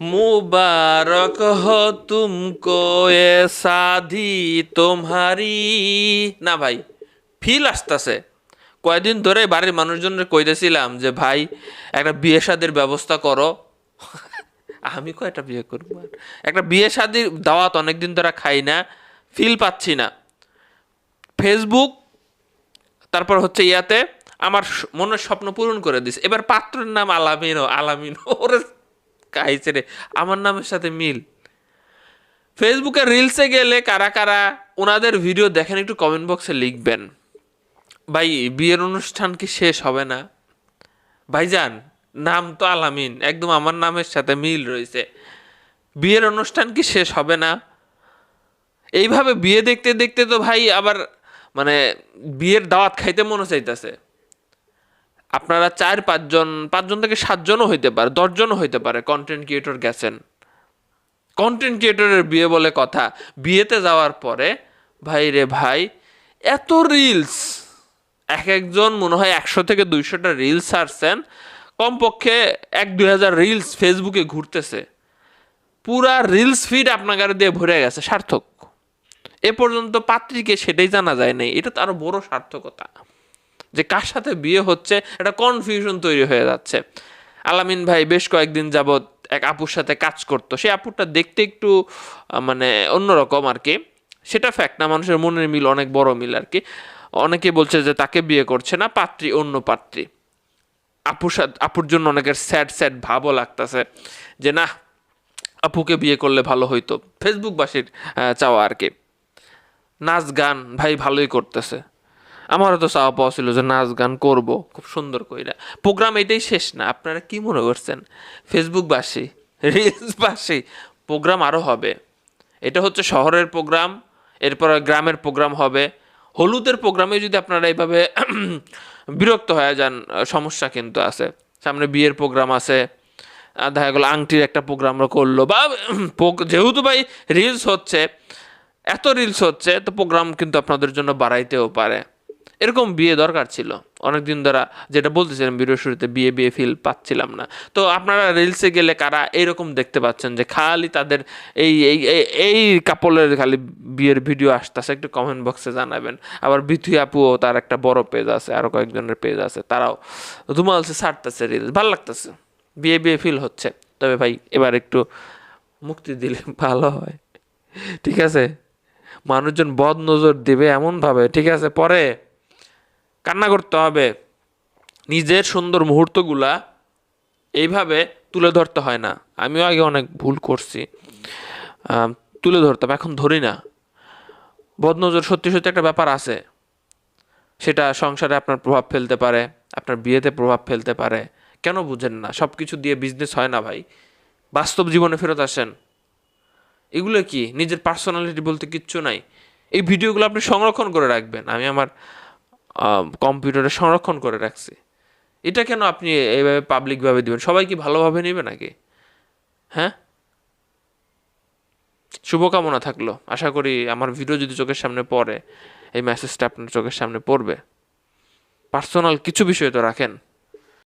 মুবারক হো তুমকো, এ সাধি তোমারি। না ভাই, ফিল আসতেছে। কয়দিন ধরে বাড়ির মানুষজনের কইতেছিলাম যে, ভাই, একটা বিয়ে শাদির ব্যবস্থা করো। আমি কয়টা বিয়ে করব? একটা বিয়ে শাদির দাওয়াত অনেকদিন ধরে খাই না, ফিল পাচ্ছি না। ফেসবুক, তারপর হচ্ছে ইয়াতে, আমার মনের স্বপ্ন পূরণ করে দিছে। এবার পাত্রের নাম আলামিনো, আলামিন। ওরে কাইছে রে। আমার নামের সাথে মিল। ফেসবুকে রিলসে গেলে কারা কারা ওনাদের ভিডিও দেখেন, একটু কমেন্ট বক্সে লিখবেন। ভাই, বিয়ের অনুষ্ঠান কি শেষ হবে না? ভাইজান, নাম তো আলামিন, একদম আমার নামের সাথে মিল রয়েছে। বিয়ের অনুষ্ঠান কি শেষ হবে না? এইভাবে বিয়ে দেখতে দেখতে তো ভাই আবার মানে বিয়ের দাওয়াত খাইতে মনে চাইতেছে। আপনারা চার, পাঁচজন পাঁচজন থেকে সাতজনও হইতে পারে, দশজনও হইতে পারে কন্টেন্ট ক্রিয়েটর গেছেন। কন্টেন্ট ক্রিয়েটরের বিয়ে বলে কথা। বিয়েতে যাওয়ার পরে, ভাই রে ভাই, এত রিলস এক একজন মনে হয় একশো থেকে দুইশোটা রিলস ছাড়ছেন। কমপক্ষে এক, দুই হাজার রিলস ফেসবুকে ঘুরতেছে। পুরা রিলস ফিড আপনার দিয়ে ভরে গেছে, সার্থক। এ পর্যন্ত পাত্রীকে সেটাই জানা যায় নাই। এটা তো আরও বড় সার্থকতা। যে কার সাথে বিয়ে হচ্ছে, একটা কনফিউশন তৈরি হয়ে যাচ্ছে। আলামিন ভাই বেশ কয়েকদিন যাবৎ এক আপুর সাথে কাজ করতো। সেই আপুরটা দেখতে একটু মানে অন্যরকম আর কি। সেটা ফ্যাক্ট না, মানুষের মনের মিল অনেক বড় মিল আর কি। অনেকে বলছে যে তাকে বিয়ে করছে না, পাত্রী, অন্য পাত্রী। আপুর সাথে, আপুর জন্য অনেকের স্যাড স্যাড ভাবও লাগতেছে যে না, আপুকে বিয়ে করলে ভালো হইতো। ফেসবুকবাসীর চাওয়া আর কি। নাচ গান ভাই ভালোই করতেছে। আমারও তো চাওয়া পাওয়া ছিল যে নাচ গান করব, খুব সুন্দর কইরা। প্রোগ্রাম এটাই শেষ না, আপনারা কি মনে করছেন? ফেসবুকবাসী রিলসবাসী প্রোগ্রাম আরও হবে। এটা হচ্ছে শহরের প্রোগ্রাম, এরপর গ্রামের প্রোগ্রাম হবে। হলুদের প্রোগ্রামে যদি আপনারা এইভাবে বিরক্ত হয়ে যান, সমস্যা কিন্তু আছে। সামনে বিয়ের প্রোগ্রাম আছে দেখা গেলো আংটির একটা প্রোগ্রাম করল। বা যেহেতু ভাই রিলস হচ্ছে, এত রিলস হচ্ছে, তো প্রোগ্রাম কিন্তু আপনাদের জন্য বাড়াইতেও পারে। এরকম বিয়ে দরকার ছিল। অনেক দিন ধরা যেটা বলতেছিলাম ভিডিও শুরুতে, বিয়ে বিয়ে ফিল পাচ্ছিলাম না। তো আপনারা রিলসে গেলে কারা এইরকম দেখতে পাচ্ছেন যে খালি তাদের এই এই, এই- কাপলের খালি বিয়ের ভিডিও আসতেছে? একটু কমেন্ট বক্সে জানাবেন। আবার বিথুই আপুও তার একটা বড় পেজ আছে আরও কয়েকজনের পেজ আছে, তারাও ধুমালসে ছাড়তেছে রিলস ভালো লাগতেছে। বিয়ে বিয়ে ফিল হচ্ছে। তবে ভাই, এবার একটু মুক্তি দিলে ভালো হয়। ঠিক আছে? মানুষজন বদ নজর দিবে এমনভাবে। ঠিক আছে? পরে কান্না করতে হবে। নিজের সুন্দর মুহূর্তগুলা এইভাবে তুলে ধরতে হয় না। আমিও আগে অনেক ভুল করছি। তুলে ধরতাম এখন ধরি না। বদনজর সত্যি সত্যি একটা ব্যাপার আছে। সেটা সংসারে আপনার প্রভাব ফেলতে পারে, আপনার বিয়েতে প্রভাব ফেলতে পারে। কেন বুঝেন না সব কিছু দিয়ে বিজনেস হয় না ভাই। বাস্তব জীবনে ফেরত আসেন। এগুলো কি? নিজের পার্সোনালিটি বলতে কিচ্ছু নাই। এই ভিডিওগুলো আপনি সংরক্ষণ করে রাখবেন। আমি আমার কম্পিউটারে সংরক্ষণ করে রাখছি। এটা কেন আপনি এইভাবে পাবলিকভাবে দেবেন? সবাই কি ভালোভাবে নেবে নাকি? হ্যাঁ? শুভকামনা থাকল। আশা করি আমার ভিডিও যদি চোখের সামনে পড়ে, এই মেসেজটা আপনার চোখের সামনে পড়বে। পার্সোনাল কিছু বিষয় তো রাখেন।